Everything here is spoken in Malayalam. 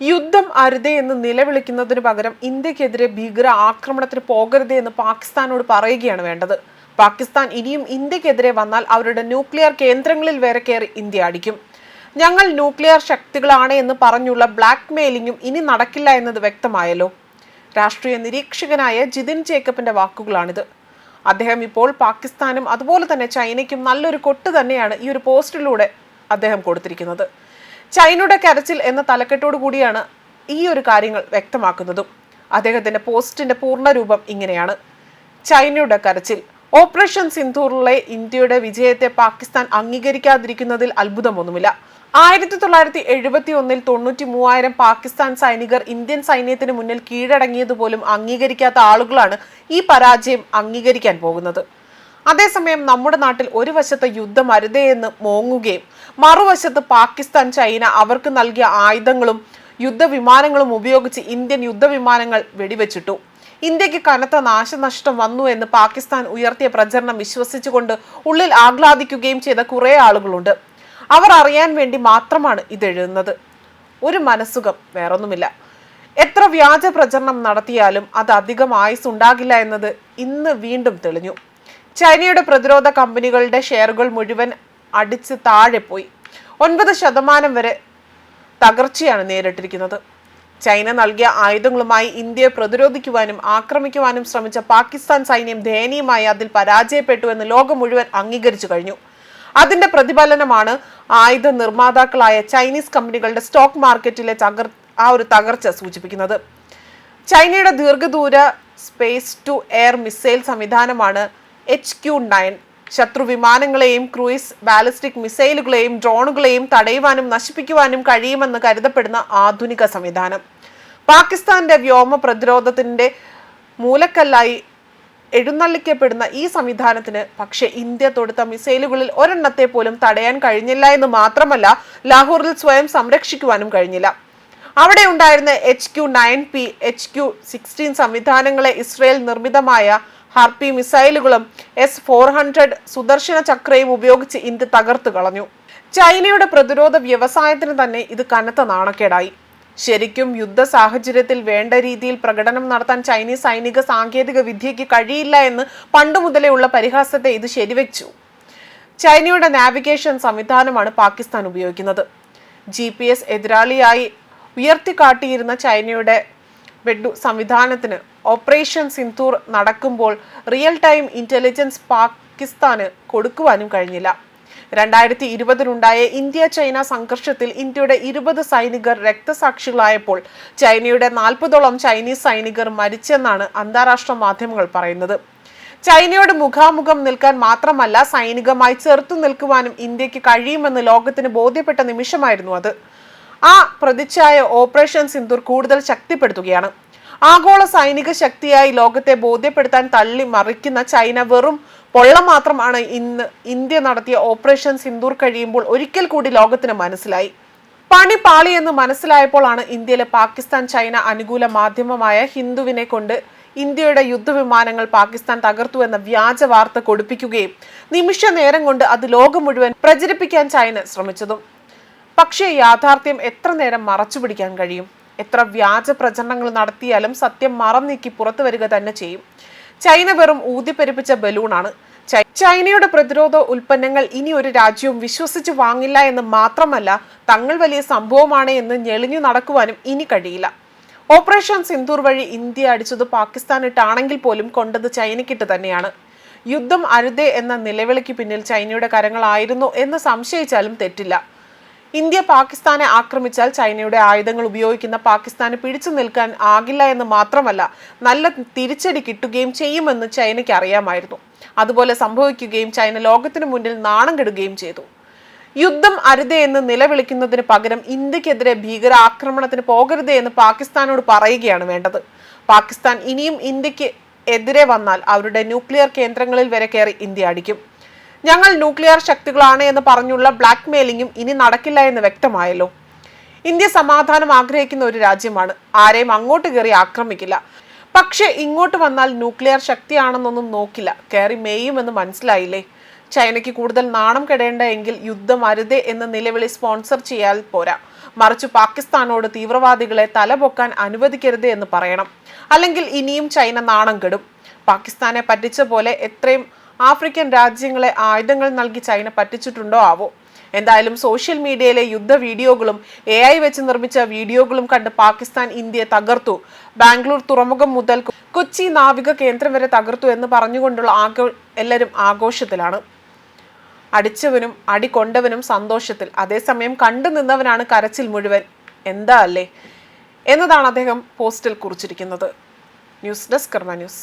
യുദ്ധം അരുതേ എന്ന് നിലവിളിക്കുന്നതിന് പകരം ഇന്ത്യക്കെതിരെ ഭീകര ആക്രമണത്തിന് പോകരുതേ എന്ന് പാകിസ്ഥാനോട് പറയുകയാണ് വേണ്ടത്. പാകിസ്ഥാൻ ഇനിയും ഇന്ത്യക്കെതിരെ വന്നാൽ അവരുടെ ന്യൂക്ലിയർ കേന്ദ്രങ്ങളിൽ വരെ കയറി ഇന്ത്യ അടിക്കും. ഞങ്ങൾ ന്യൂക്ലിയർ ശക്തികളാണ് എന്ന് പറഞ്ഞുള്ള ബ്ലാക്ക് മെയിലിംഗും ഇനി നടക്കില്ല എന്നത് വ്യക്തമായല്ലോ. രാഷ്ട്രീയ നിരീക്ഷകനായ ജിതിൻ ജേക്കബിന്റെ വാക്കുകളാണിത്. അദ്ദേഹം ഇപ്പോൾ പാകിസ്ഥാനും അതുപോലെ തന്നെ ചൈനയ്ക്കും നല്ലൊരു കൊട്ട് തന്നെയാണ് ഈ ഒരു പോസ്റ്റിലൂടെ അദ്ദേഹം കൊടുത്തിരിക്കുന്നത്. ചൈനയുടെ കരച്ചിൽ എന്ന തലക്കെട്ടോടു കൂടിയാണ് ഈ ഒരു കാര്യങ്ങൾ വ്യക്തമാക്കുന്നതും. അദ്ദേഹത്തിന്റെ പോസ്റ്റിന്റെ പൂർണ രൂപം ഇങ്ങനെയാണ്. ചൈനയുടെ കരച്ചിൽ. ഓപ്പറേഷൻ സിന്ധൂറിലെ ഇന്ത്യയുടെ വിജയത്തെ പാകിസ്ഥാൻ അംഗീകരിക്കാതിരിക്കുന്നതിൽ അത്ഭുതമൊന്നുമില്ല. ആയിരത്തി തൊള്ളായിരത്തി എഴുപത്തി ഒന്നിൽ തൊണ്ണൂറ്റി മൂവായിരം പാകിസ്ഥാൻ സൈനികർ ഇന്ത്യൻ സൈന്യത്തിന് മുന്നിൽ കീഴടങ്ങിയതുപോലും അംഗീകരിക്കാത്ത ആളുകളാണ് ഈ പരാജയം അംഗീകരിക്കാൻ പോകുന്നത്. അതേസമയം നമ്മുടെ നാട്ടിൽ ഒരു വശത്ത് യുദ്ധം അരുതേ എന്ന് മോങ്ങുകയും മറുവശത്ത് പാകിസ്ഥാൻ ചൈന അവർക്ക് നൽകിയ ആയുധങ്ങളും യുദ്ധവിമാനങ്ങളും ഉപയോഗിച്ച് ഇന്ത്യൻ യുദ്ധവിമാനങ്ങൾ വെടിവെച്ചിട്ടു. ഇന്ത്യയ്ക്ക് കനത്ത നാശനഷ്ടം വന്നു എന്ന് പാകിസ്ഥാൻ ഉയർത്തിയ പ്രചരണം വിശ്വസിച്ചുകൊണ്ട് ഉള്ളിൽ ആഹ്ലാദിക്കുകയും ചെയ്ത കുറേ ആളുകളുണ്ട്. അവർ അറിയാൻ വേണ്ടി മാത്രമാണ് ഇതെഴുതുന്നത്. ഒരു മനസ്സുഖം വേറൊന്നുമില്ല. എത്ര വ്യാജ പ്രചരണം നടത്തിയാലും അത് അധികം ആയുസ് ഉണ്ടാകില്ല എന്നത് ഇന്ന് വീണ്ടും തെളിഞ്ഞു. ചൈനയുടെ പ്രതിരോധ കമ്പനികളുടെ ഷെയറുകൾ മുഴുവൻ അടിച്ച് താഴെ പോയി. ഒൻപത് ശതമാനം വരെ തകർച്ചയാണ് നേരിട്ടിരിക്കുന്നത്. ചൈന നൽകിയ ആയുധങ്ങളുമായി ഇന്ത്യയെ പ്രതിരോധിക്കുവാനും ആക്രമിക്കുവാനും ശ്രമിച്ച പാകിസ്ഥാൻ സൈന്യം ദയനീയമായി അതിൽ പരാജയപ്പെട്ടു എന്ന് ലോകം മുഴുവൻ അംഗീകരിച്ചു കഴിഞ്ഞു. അതിന്റെ പ്രതിഫലനമാണ് ആയുധ നിർമ്മാതാക്കളായ ചൈനീസ് കമ്പനികളുടെ സ്റ്റോക്ക് മാർക്കറ്റിലെ തകർ ആ ഒരു തകർച്ച സൂചിപ്പിക്കുന്നത്. ചൈനയുടെ ദീർഘദൂര സ്പേസ് ടു എയർ മിസൈൽ സംവിധാനമാണ് എച്ച് ക്യു നയൻ ശത്രു വിമാനങ്ങളെയും ക്രൂയിസ് ബാലിസ്റ്റിക് മിസൈലുകളെയും ഡ്രോണുകളെയും തടയുവാനും നശിപ്പിക്കുവാനും കഴിയുമെന്ന് കരുതപ്പെടുന്ന ആധുനിക സംവിധാനം. പാകിസ്ഥാന്റെ വ്യോമ പ്രതിരോധത്തിന്റെ മൂലക്കല്ലായി എഴുന്നള്ളിക്കപ്പെടുന്ന ഈ സംവിധാനത്തിന് പക്ഷേ ഇന്ത്യ തൊടുത്ത മിസൈലുകളിൽ ഒരെണ്ണത്തെ പോലും തടയാൻ കഴിഞ്ഞില്ല എന്ന് മാത്രമല്ല ലാഹോറിൽ സ്വയം സംരക്ഷിക്കുവാനും കഴിഞ്ഞില്ല. അവിടെ ഉണ്ടായിരുന്ന H Q nine P H Q sixteen സംവിധാനങ്ങളെ ഇസ്രയേൽ നിർമ്മിതമായ ഹാർപി മിസൈലുകളും എസ് ഫോർ ഹൺഡ്രഡ് സുദർശന ചക്രയും ഉപയോഗിച്ച് ഇന്ത്യ തകർത്തു കളഞ്ഞു. ചൈനയുടെ പ്രതിരോധ വ്യവസായത്തിന് തന്നെ ഇത് കനത്ത നാണക്കേടായി. ശരിക്കും യുദ്ധ സാഹചര്യത്തിൽ വേണ്ട രീതിയിൽ പ്രകടനം നടത്താൻ ചൈനീസ് സൈനിക സാങ്കേതിക വിദ്യയ്ക്ക് കഴിയില്ല എന്ന് പണ്ടു മുതലേ ഉള്ള പരിഹാസത്തെ ഇത് ശരിവെച്ചു. ചൈനയുടെ നാവിഗേഷൻ സംവിധാനമാണ് പാകിസ്ഥാൻ ഉപയോഗിക്കുന്നത്. ജി പി എസ് എതിരാളിയായി ഉയർത്തിക്കാട്ടിയിരുന്ന ചൈനയുടെ വെഡു സംവിധാനത്തിന് ഓപ്പറേഷൻ സിന്ധൂർ നടക്കുമ്പോൾ റിയൽ ടൈം ഇന്റലിജൻസ് പാകിസ്ഥാന് കൊടുക്കുവാനും കഴിഞ്ഞില്ല. രണ്ടായിരത്തി ഇരുപതിലുണ്ടായ ഇന്ത്യ ചൈന സംഘർഷത്തിൽ ഇന്ത്യയുടെ ഇരുപത് സൈനികർ രക്തസാക്ഷികളായപ്പോൾ ചൈനയുടെ നാൽപ്പതോളം ചൈനീസ് സൈനികർ മരിച്ചെന്നാണ് അന്താരാഷ്ട്ര മാധ്യമങ്ങൾ പറയുന്നത്. ചൈനയോട് മുഖാമുഖം നിൽക്കാൻ മാത്രമല്ല സൈനികമായി ചെറുത്തു നിൽക്കുവാനും ഇന്ത്യയ്ക്ക് കഴിയുമെന്ന് ലോകത്തിന് ബോധ്യപ്പെട്ട നിമിഷമായിരുന്നു അത്. ആ പ്രതിച്ഛായ ഓപ്പറേഷൻ സിന്ദൂർ കൂടുതൽ ശക്തിപ്പെടുത്തുകയാണ്. ആഗോള സൈനിക ശക്തിയായി ലോകത്തെ ബോധ്യപ്പെടുത്താൻ തള്ളി മറിക്കുന്ന ചൈന വെറും പൊള്ള മാത്രമാണ് ഇന്ന് ഇന്ത്യ നടത്തിയ ഓപ്പറേഷൻ സിന്ദൂർ കഴിയുമ്പോൾ ഒരിക്കൽ കൂടി ലോകത്തിന് മനസ്സിലായി. പണി എന്ന് മനസ്സിലായപ്പോഴാണ് ഇന്ത്യയിലെ പാകിസ്ഥാൻ ചൈന അനുകൂല മാധ്യമമായ ഹിന്ദുവിനെ കൊണ്ട് ഇന്ത്യയുടെ യുദ്ധവിമാനങ്ങൾ പാകിസ്ഥാൻ തകർത്തു എന്ന വ്യാജ വാർത്ത കൊടുപ്പിക്കുകയും നിമിഷ നേരം കൊണ്ട് അത് ലോകം മുഴുവൻ പ്രചരിപ്പിക്കാൻ ചൈന ശ്രമിച്ചതും. പക്ഷേ യാഥാർത്ഥ്യം എത്ര നേരം മറച്ചുപിടിക്കാൻ കഴിയും? എത്ര വ്യാജ പ്രചരണങ്ങൾ നടത്തിയാലും സത്യം മറം നീക്കി പുറത്തു വരിക തന്നെ ചെയ്യും. ചൈന വെറും ഊതിപ്പെരുപ്പിച്ച ബലൂണാണ്. ചൈനയുടെ പ്രതിരോധ ഉൽപ്പന്നങ്ങൾ ഇനി ഒരു രാജ്യവും വിശ്വസിച്ച് വാങ്ങില്ല എന്ന് മാത്രമല്ല തങ്ങൾ വലിയ സംഭവമാണ് എന്ന് ഞെളിഞ്ഞു നടക്കുവാനും ഇനി കഴിയില്ല. ഓപ്പറേഷൻ സിന്ദൂർ വഴി ഇന്ത്യ അടിച്ചത് പാകിസ്ഥാനിട്ടാണെങ്കിൽ പോലും കൊണ്ടത് ചൈനയ്ക്കിട്ട് തന്നെയാണ്. യുദ്ധം അരുതേ എന്ന നിലവിളിക്ക് പിന്നിൽ ചൈനയുടെ കരങ്ങളായിരുന്നു എന്ന് സംശയിച്ചാലും തെറ്റില്ല. ഇന്ത്യ പാകിസ്ഥാനെ ആക്രമിച്ചാൽ ചൈനയുടെ ആയുധങ്ങൾ ഉപയോഗിക്കുന്ന പാകിസ്ഥാന് പിടിച്ചു നിൽക്കാൻ ആകില്ല എന്ന് മാത്രമല്ല നല്ല തിരിച്ചടി കിട്ടുകയും ചെയ്യുമെന്ന് ചൈനയ്ക്ക് അറിയാമായിരുന്നു. അതുപോലെ സംഭവിക്കുകയും ചൈന ലോകത്തിനു മുന്നിൽ നാണം കെടുകയും ചെയ്തു. യുദ്ധം അരുതേ എന്ന് നിലവിളിക്കുന്നതിന് പകരം ഇന്ത്യക്കെതിരെ ഭീകര ആക്രമണത്തിന് പോകരുതേ എന്ന് പാകിസ്ഥാനോട് പറയുകയാണ് വേണ്ടത്. പാകിസ്ഥാൻ ഇനിയും ഇന്ത്യയ്ക്ക് എതിരെ വന്നാൽ അവരുടെ ന്യൂക്ലിയർ കേന്ദ്രങ്ങളിൽ വരെ കയറി ഇന്ത്യ അടിക്കും. ഞങ്ങൾ ന്യൂക്ലിയർ ശക്തികളാണ് എന്ന് പറഞ്ഞുള്ള ബ്ലാക്ക് മെയിലിംഗും ഇനി നടക്കില്ല എന്ന് വ്യക്തമായല്ലോ. ഇന്ത്യ സമാധാനം ആഗ്രഹിക്കുന്ന ഒരു രാജ്യമാണ്. ആരെയും അങ്ങോട്ട് കയറി ആക്രമിക്കില്ല. പക്ഷേ ഇങ്ങോട്ട് വന്നാൽ ന്യൂക്ലിയർ ശക്തിയാണെന്നൊന്നും നോക്കില്ല. കയറി മേയുമെന്ന് മനസ്സിലായില്ലേ? ചൈനയ്ക്ക് കൂടുതൽ നാണം കെടേണ്ട എങ്കിൽ യുദ്ധം അരുതേ എന്ന നിലവിളി സ്പോൺസർ ചെയ്യാൽ പോരാ. മറിച്ച് പാകിസ്ഥാനോട് തീവ്രവാദികളെ തലപൊക്കാൻ അനുവദിക്കരുത് എന്ന് പറയണം. അല്ലെങ്കിൽ ഇനിയും ചൈന നാണം കെടും. പാകിസ്ഥാനെ പറ്റിച്ച പോലെ എത്രയും ആഫ്രിക്കൻ രാജ്യങ്ങളെ ആയുധങ്ങൾ നൽകി ചൈന പറ്റിച്ചിട്ടുണ്ടോ ആവോ? എന്തായാലും സോഷ്യൽ മീഡിയയിലെ യുദ്ധ വീഡിയോകളും എ ഐ വെച്ച് നിർമ്മിച്ച വീഡിയോകളും കണ്ട് പാകിസ്ഥാൻ ഇന്ത്യയെ തകർത്തു. ബാംഗ്ലൂർ തുറമുഖം മുതൽ കൊച്ചി നാവിക കേന്ദ്രം വരെ തകർത്തു എന്ന് പറഞ്ഞുകൊണ്ടുള്ള ആഘോ എല്ലാവരും ആഘോഷത്തിലാണ്. അടിച്ചവനും അടി കൊണ്ടവനും സന്തോഷത്തിൽ. അതേസമയം കണ്ടു നിന്നവനാണ് കരച്ചിൽ മുഴുവൻ. എന്താ അല്ലേ? എന്നതാണ് അദ്ദേഹം പോസ്റ്റിൽ കുറിച്ചിരിക്കുന്നത്. News desk Karma news.